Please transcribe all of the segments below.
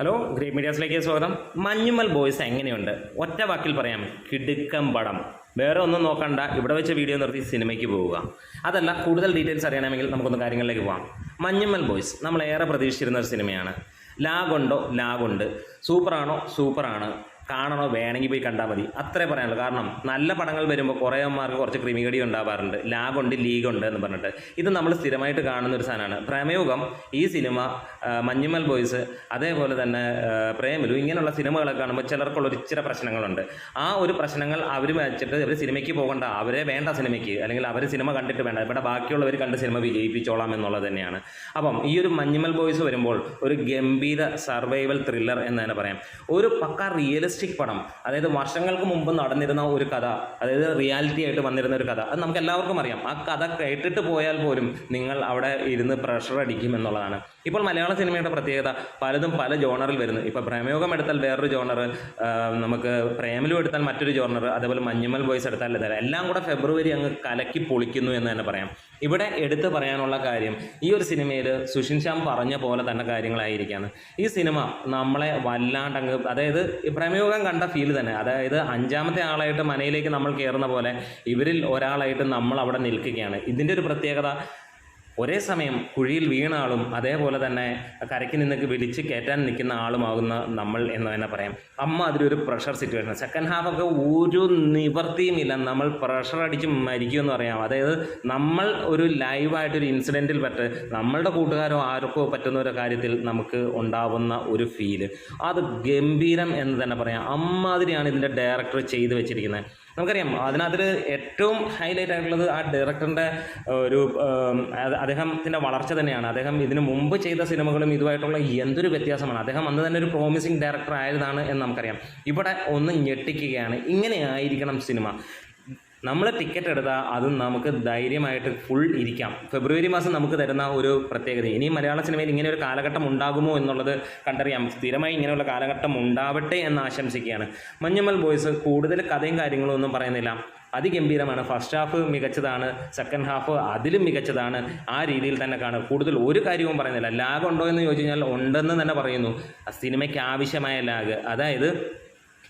Hello green മീഡിയാസിലേക്ക് സ്വാഗതം. Manjummel boys എങ്ങനെയുണ്ട്? ഒറ്റ വാക്കിൽ പറയാം കിടുക്കം പടം. വേറെ ഒന്നും നോക്കണ്ട ഇവിടെ വെച്ച് വീഡിയോ നിർത്തി സിനിമയ്ക്ക് പോവുക. അതല്ല കൂടുതൽ ഡീറ്റെയിൽസ് അറിയണമെങ്കിൽ നമുക്കൊന്ന് കാര്യങ്ങളിലേക്ക് പോകാം മഞ്ഞുമൽ ബോയ്സ് നമ്മൾ ഏറെ പ്രതീക്ഷിച്ചിരുന്ന ഒരു സിനിമയാണ്. ലാഗുണ്ടോ? ലാഗുണ്ട്. സൂപ്പറാണോ? സൂപ്പറാണ്. കാണണോ വേണമെങ്കിൽ പോയി കണ്ടാൽ മതി. അത്രേ പറയാനുള്ളൂ. കാരണം നല്ല പടങ്ങൾ വരുമ്പോൾ കുറേ അമ്മമാർക്ക് കുറച്ച് ക്രിമികടി ഉണ്ടാവാറുണ്ട്. ലാഗുണ്ട് ലീഗുണ്ട് എന്ന് പറഞ്ഞിട്ട്. ഇത് നമ്മൾ സ്ഥിരമായിട്ട് കാണുന്ന ഒരു സാധനമാണ്. പ്രമേയോഗം ഈ സിനിമ മഞ്ഞുമൽ ബോയ്സ് അതേപോലെ തന്നെ പ്രേമലു ഇങ്ങനെയുള്ള സിനിമകളൊക്കെ കാണുമ്പോൾ ചിലർക്കുള്ള ഒരു ഇച്ചിരി പ്രശ്നങ്ങളുണ്ട്. ആ ഒരു പ്രശ്നങ്ങൾ അവർ വെച്ചിട്ട് അവർ സിനിമയ്ക്ക് പോകണ്ട. അവരെ വേണ്ട സിനിമയ്ക്ക്. അല്ലെങ്കിൽ അവർ സിനിമ കണ്ടിട്ട് വേണ്ട. ഇവിടെ ബാക്കിയുള്ളവർ കണ്ട് സിനിമ വിജയിപ്പിച്ചോളാം എന്നുള്ളത് തന്നെയാണ്. അപ്പം ഈ ഒരു മഞ്ഞുമൽ ബോയ്സ് വരുമ്പോൾ ഒരു ഗംഭീര സർവൈവൽ ത്രില്ലർ എന്ന് തന്നെ പറയാം. ഒരു പക്ക റിയലിസ്റ്റിക് പടം. അതായത് വർഷങ്ങൾക്ക് മുമ്പ് നടന്നിരുന്ന ഒരു കഥ അതായത് റിയാലിറ്റി ആയിട്ട് വന്നിരുന്ന ഒരു കഥ. അത് നമുക്ക് എല്ലാവർക്കും അറിയാം. ആ കഥ കേട്ടിട്ട് പോയാൽ പോലും നിങ്ങൾ അവിടെ ഇരുന്ന് പ്രഷർ അടിക്കും എന്നുള്ളതാണ്. ഇപ്പോൾ മലയാള സിനിമയുടെ പ്രത്യേകത പലതും പല ജോണറിൽ വരുന്നു. ഇപ്പോൾ പ്രേമയോഗം എടുത്താൽ വേറൊരു ജോണർ നമുക്ക് പ്രേമലു എടുത്താൽ മറ്റൊരു ജോണർ അതേപോലെ മഞ്ഞുമൽ ബോയ്സ് എടുത്താൽ ഇതല്ല. എല്ലാം കൂടെ ഫെബ്രുവരി അങ്ങ് കലക്കി പൊളിക്കുന്നു എന്ന് തന്നെ പറയാം. ഇവിടെ എടുത്തു പറയാനുള്ള കാര്യം ഈ ഒരു സിനിമയിൽ സുഷിൻ ശ്യാം പറഞ്ഞ പോലെ തന്നെ കാര്യങ്ങളായിരിക്കാണ്. ഈ സിനിമ നമ്മളെ വല്ലാണ്ടങ്ങ് അതായത് ഈ പ്രമേയോഗം കണ്ട ഫീൽ തന്നെ. അതായത് അഞ്ചാമത്തെ ആളായിട്ട് മനയിലേക്ക് നമ്മൾ കയറുന്ന പോലെ ഇവരിൽ ഒരാളായിട്ട് നമ്മൾ അവിടെ നിൽക്കുകയാണ്. ഇതിന്റെ ഒരു പ്രത്യേകത ഒരേ സമയം കുഴിയിൽ വീണ ആളും അതേപോലെ തന്നെ കരയ്ക്ക് നിന്നൊക്കെ വിളിച്ച് കയറ്റാൻ നിൽക്കുന്ന ആളുമാകുന്ന നമ്മൾ എന്ന് തന്നെ പറയാം. അമ്മ അതിലൊരു പ്രഷർ സിറ്റുവേഷൻ സെക്കൻഡ് ഹാഫ് ഒക്കെ ഒരു നിവർത്തിയും ഇല്ല. നമ്മൾ പ്രഷർ അടിച്ച് മരിക്കുമെന്ന് പറയാം. അതായത് നമ്മൾ ഒരു ലൈവായിട്ടൊരു ഇൻസിഡന്റിൽ പറ്റ് നമ്മളുടെ കൂട്ടുകാരോ ആർക്കോ പറ്റുന്ന ഒരു കാര്യത്തിൽ നമുക്ക് ഉണ്ടാവുന്ന ഒരു ഫീൽ അത് ഗംഭീരം എന്ന് തന്നെ പറയാം. അമ്മാതിരിയാണ് ഇതിന്റെ ഡയറക്ടർ ചെയ്തു വെച്ചിരിക്കുന്നത്. നമുക്കറിയാം അതിനകത്ത് ഏറ്റവും ഹൈലൈറ്റ് ആയിട്ടുള്ളത് ആ ഡയറക്ടറിന്റെ ഒരു അദ്ദേഹത്തിന്റെ വളർച്ച തന്നെയാണ്. അദ്ദേഹം ഇതിനു മുമ്പ് ചെയ്ത സിനിമകളും ഇതുമായിട്ടുള്ള എന്തൊരു വ്യത്യാസമാണ്. അദ്ദേഹം അന്ന് തന്നെ ഒരു പ്രോമിസിങ് ഡയറക്ടർ ആയതാണ് എന്ന് നമുക്കറിയാം. ഇവിടെ ഒന്ന് ഞെട്ടിക്കുകയാണ്. ഇങ്ങനെ ആയിരിക്കണം സിനിമ. നമ്മൾ ടിക്കറ്റ് എടുത്താൽ അതും നമുക്ക് ധൈര്യമായിട്ട് ഫുൾ ഇരിക്കാം. ഫെബ്രുവരി മാസം നമുക്ക് തരുന്ന ഒരു പ്രത്യേകത ഇനി മലയാള സിനിമയിൽ ഇങ്ങനെ ഒരു കാലഘട്ടം ഉണ്ടാകുമോ എന്നുള്ളത് കണ്ടറിയാം. സ്ഥിരമായി ഇങ്ങനെയുള്ള കാലഘട്ടം ഉണ്ടാവട്ടെ എന്ന് ആശംസിക്കുകയാണ്. മഞ്ഞമ്മൽ ബോയ്സ് കൂടുതൽ കഥയും കാര്യങ്ങളും ഒന്നും പറയുന്നില്ല. അതിഗംഭീരമാണ്. ഫസ്റ്റ് ഹാഫ് മികച്ചതാണ്. സെക്കൻഡ് ഹാഫ് അതിലും മികച്ചതാണ്. ആ രീതിയിൽ തന്നെ കാണും. കൂടുതൽ ഒരു കാര്യവും പറയുന്നില്ല. ലാഗ് ഉണ്ടോ എന്ന് ചോദിച്ചു കഴിഞ്ഞാൽ ഉണ്ടെന്ന് തന്നെ പറയുന്നു. സിനിമയ്ക്ക് ആവശ്യമായ ലാഗ് അതായത്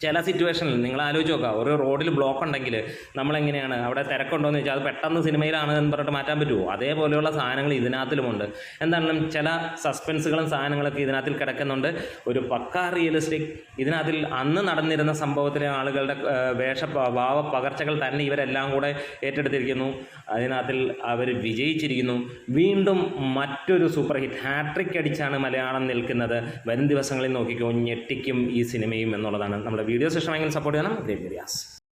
ചില സിറ്റുവേഷനിൽ നിങ്ങൾ ആലോചിച്ച് നോക്കുക ഒരു റോഡിൽ ബ്ലോക്ക് ഉണ്ടെങ്കിൽ നമ്മളെങ്ങനെയാണ്? അവിടെ തിരക്കുണ്ടോ എന്ന് വെച്ചാൽ അത് പെട്ടെന്ന് സിനിമയിലാണ് എന്ന് പറഞ്ഞിട്ട് മാറ്റാൻ പറ്റുമോ അതേപോലെയുള്ള സാധനങ്ങൾ ഇതിനകത്തിലുമുണ്ട്. എന്താണെങ്കിലും ചില സസ്പെൻസുകളും സാധനങ്ങളൊക്കെ ഇതിനകത്തിൽ കിടക്കുന്നുണ്ട്. ഒരു പക്ക റിയലിസ്റ്റിക് ഇതിനകത്തിൽ അന്ന് നടന്നിരുന്ന സംഭവത്തിലെ ആളുകളുടെ വേഷ ഭാവ പകർച്ചകൾ തന്നെ ഇവരെല്ലാം കൂടെ ഏറ്റെടുത്തിരിക്കുന്നു. അതിനകത്തിൽ അവർ വിജയിച്ചിരിക്കുന്നു. വീണ്ടും മറ്റൊരു സൂപ്പർ ഹിറ്റ് ഹാട്രിക് അടിച്ചാണ് മലയാളം നിൽക്കുന്നത്. വരും ദിവസങ്ങളിൽ നോക്കിക്കോ ഞെട്ടിക്കും ഈ സിനിമയും എന്നുള്ളതാണ് നമ്മുടെ വീഡിയോസ് ഇഷ്ടമെങ്കിൽ സപ്പോർട്ട് ചെയ്യണം. Great medias